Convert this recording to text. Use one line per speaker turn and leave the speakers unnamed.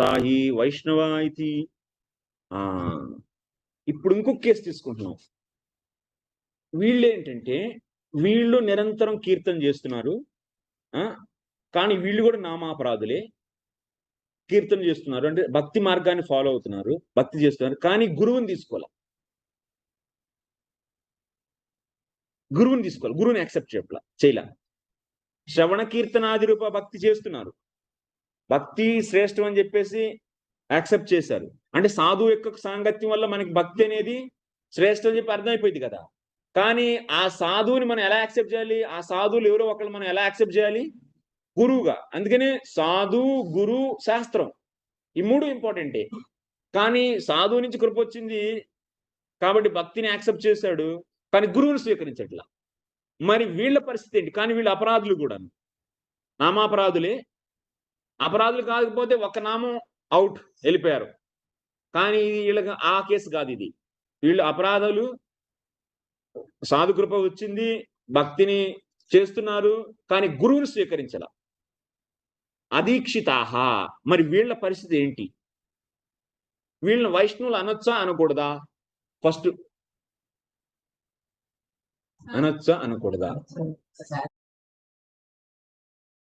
తాహి వైష్ణవ ఇది. ఆ ఇప్పుడు ఇంకొక కేసు తీసుకుంటున్నాం. వీళ్ళు ఏంటంటే వీళ్ళు నిరంతరం కీర్తన చేస్తున్నారు ఆ కానీ వీళ్ళు కూడా నామాపరాధులే. కీర్తన చేస్తున్నారు అంటే భక్తి మార్గాన్ని ఫాలో అవుతున్నారు భక్తి చేస్తున్నారు కానీ గురువుని తీసుకోవాలి? గురువుని తీసుకోవాలి? గురువుని యాక్సెప్ట్ చేయట్లా? చేయలే? శ్రవణ కీర్తనాది రూప భక్తి చేస్తున్నారు. భక్తి శ్రేష్టం అని చెప్పేసి యాక్సెప్ట్ చేశారు. అంటే సాధువు యొక్క సాంగత్యం వల్ల మనకి భక్తి అనేది శ్రేష్టం అని చెప్పి అర్థమైపోయింది కదా. కానీ ఆ సాధువుని మనం ఎలా యాక్సెప్ట్ చేయాలి? ఆ సాధువులు ఎవరో ఒకళ్ళు మనం ఎలా యాక్సెప్ట్ చేయాలి? గురువుగా. అందుకనే సాధు గురు శాస్త్రం ఈ మూడు ఇంపార్టెంటే. కానీ సాధువు నుంచి కృప వచ్చింది కాబట్టి భక్తిని యాక్సెప్ట్ చేశాడు. కానీ గురువుని స్వీకరించట్లా. మరి వీళ్ళ పరిస్థితి ఏంటి? కానీ వీళ్ళు అపరాధులు కూడా నామాపరాధులే అపరాధులు కాకపోతే ఒక నామం అవుట్ వెళ్ళిపోయారు. కానీ వీళ్ళకి ఆ కేసు కాదు ఇది. వీళ్ళు అపరాధాలు సాధు కృప వచ్చింది భక్తిని చేస్తున్నారు కానీ గురువుని స్వీకరించాల. అదీక్షితాహ. మరి వీళ్ళ పరిస్థితి ఏంటి? వీళ్ళని వైష్ణవులు అనొచ్చా అనకూడదా? ఫస్ట్ అనొచ్చా అనకూడదా?